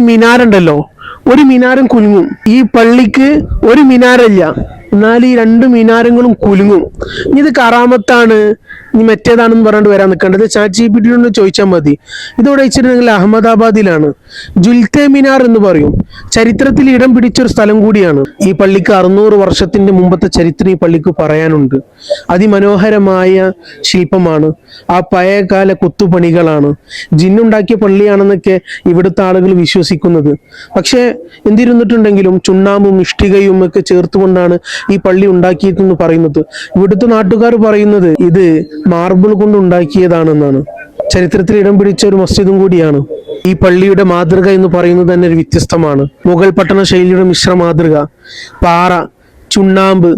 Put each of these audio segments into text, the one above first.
മിനാറുണ്ടല്ലോ. ഒരു മിനാരം കുലുങ്ങും. ഈ പള്ളിക്ക് ഒരു മിനാരല്ല എന്നാൽ ഈ രണ്ട് മിനാരങ്ങളും കുലുങ്ങും. ഇത് കറാമത്താണ്. ഇനി മറ്റേതാണെന്ന് പറഞ്ഞിട്ട് വരാൻ നിൽക്കേണ്ടത് ചാറ്റ് ജി പി ടിയോട് ചോദിച്ചാൽ മതി. ഇതോടെ വെച്ചിട്ടുണ്ടെങ്കിൽ അഹമ്മദാബാദിലാണ്. ജുൽത്തെ മിനാർ എന്ന് പറയും. ചരിത്രത്തിൽ ഇടം പിടിച്ചൊരു സ്ഥലം കൂടിയാണ്. ഈ പള്ളിക്ക് അറുന്നൂറ് വർഷത്തിന്റെ മുമ്പത്തെ ചരിത്രം ഈ പള്ളിക്ക് പറയാനുണ്ട്. അതിമനോഹരമായ ശില്പമാണ്. ആ പഴയകാല കൊത്തുപണികളാണ്. ജിന്നുണ്ടാക്കിയ പള്ളിയാണെന്നൊക്കെ ഇവിടുത്തെ ആളുകൾ വിശ്വസിക്കുന്നത്. പക്ഷേ എന്തിരുന്നിട്ടുണ്ടെങ്കിലും ചുണ്ണാമ്പും ഇഷ്ടികയും ഒക്കെ ചേർത്തുകൊണ്ടാണ് ഈ പള്ളി ഉണ്ടാക്കിയതെന്ന് പറയുന്നത്. ഇവിടുത്തെ നാട്ടുകാർ പറയുന്നത് ഇത് മാർബിൾ കൊണ്ട് ഉണ്ടാക്കിയതാണെന്നാണ്. ചരിത്രത്തിൽ ഇടം പിടിച്ച ഒരു മസ്ജിദും കൂടിയാണ്. ഈ പള്ളിയുടെ മാതൃക എന്ന് പറയുന്നത് തന്നെ ഒരു വ്യത്യസ്തമാണ്. മുഗൾ പട്ടണ ശൈലിയുടെ മിശ്ര മാതൃക. പാറ ചുണ്ണാമ്പ്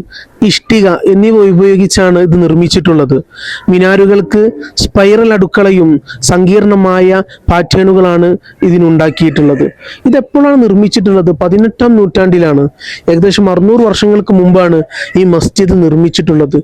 ഇഷ്ടിക എന്നിവ ഉപയോഗിച്ചാണ് ഇത് നിർമ്മിച്ചിട്ടുള്ളത്. മിനാരുകൾക്ക് സ്പൈറൽ അടുക്കളയും സങ്കീർണമായ പാറ്റേണുകളാണ് ഇതിനുണ്ടാക്കിയിട്ടുള്ളത്. ഇതെപ്പോഴാണ് നിർമ്മിച്ചിട്ടുള്ളത്? പതിനെട്ടാം നൂറ്റാണ്ടിലാണ്. ഏകദേശം അറുന്നൂറ് വർഷങ്ങൾക്ക് മുമ്പാണ് ഈ മസ്ജിദ് നിർമ്മിച്ചിട്ടുള്ളത്.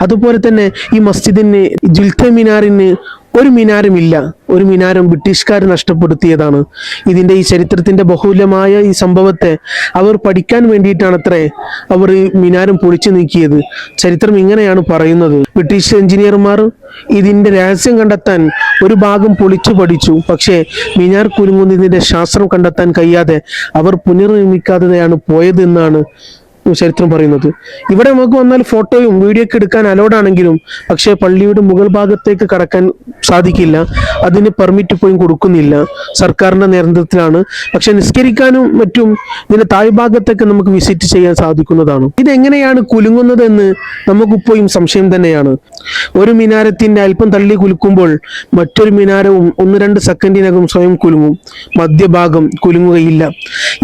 അതുപോലെ തന്നെ ഈ മസ്ജിദിന് ജുൽത്ത മിനാറിന് ഒരു മിനാരമില്ല. ഒരു മിനാരം ബ്രിട്ടീഷുകാർ നഷ്ടപ്പെടുത്തിയതാണ്. ഇതിന്റെ ഈ ചരിത്രത്തിന്റെ ബഹുലമായ ഈ സംഭവത്തെ അവർ പഠിക്കാൻ വേണ്ടിയിട്ടാണത്രേ അവർ ഈ മിനാരം പൊളിച്ചു നീക്കിയത്. ചരിത്രം ഇങ്ങനെയാണ് പറയുന്നത്. ബ്രിട്ടീഷ് എഞ്ചിനീയർമാർ ഇതിന്റെ രഹസ്യം കണ്ടെത്താൻ ഒരു ഭാഗം പൊളിച്ചു പഠിച്ചു. പക്ഷേ മിനാർ കുലുങ്ങുന്നതിന്റെ ശാസ്ത്രം കണ്ടെത്താൻ കഴിയാതെ അവർ പുനർനിർമ്മിക്കാതെയാണ് പോയതെന്നാണ് ചരിത്രം പറയുന്നത്. ഇവിടെ നമുക്ക് വന്നാൽ ഫോട്ടോയും വീഡിയോ ഒക്കെ എടുക്കാൻ അലോഡ് ആണെങ്കിലും പക്ഷേ പള്ളിയുടെ മുകൾ ഭാഗത്തേക്ക് കടക്കാൻ സാധിക്കില്ല. അതിന് പെർമിറ്റ് പോയും കൊടുക്കുന്നില്ല. സർക്കാരിന്റെ നേതൃത്വത്തിലാണ്. പക്ഷെ നിസ്കരിക്കാനും മറ്റും ഇതിന്റെ താഴ്ഭാഗത്തേക്ക് നമുക്ക് വിസിറ്റ് ചെയ്യാൻ സാധിക്കുന്നതാണ്. ഇതെങ്ങനെയാണ് കുലുങ്ങുന്നതെന്ന് നമുക്കിപ്പോഴും സംശയം തന്നെയാണ്. ഒരു മിനാരത്തിന്റെ അല്പം തള്ളി കുലുക്കുമ്പോൾ മറ്റൊരു മിനാരവും ഒന്ന് രണ്ട് സെക്കൻഡിനകം സ്വയം കുലുങ്ങും. മധ്യഭാഗം കുലുങ്ങുകയില്ല.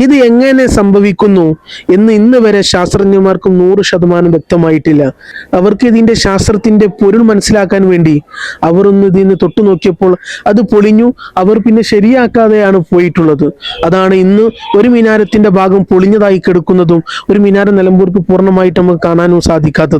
ഇത് എങ്ങനെ സംഭവിക്കുന്നു എന്ന് ഇന്ന് വരെ ശാസ്ത്രജ്ഞന്മാർക്കും നൂറ് ശതമാനം വ്യക്തമായിട്ടില്ല. അവർക്ക് ഇതിന്റെ ശാസ്ത്രത്തിന്റെ പൊരുൾ മനസ്സിലാക്കാൻ വേണ്ടി അവർ ഒന്ന് ഇതിന് തൊട്ടു നോക്കിയപ്പോൾ അത് പൊളിഞ്ഞു. അവർ പിന്നെ ശരിയാക്കാതെയാണ് പോയിട്ടുള്ളത്. അതാണ് ഇന്ന് ഒരു മിനാരത്തിന്റെ ഭാഗം പൊളിഞ്ഞതായി കിടക്കുന്നതും ഒരു മിനാരം നിലമ്പൂർക്ക് പൂർണമായിട്ട് നമുക്ക് കാണാനും സാധിക്കാത്തത്.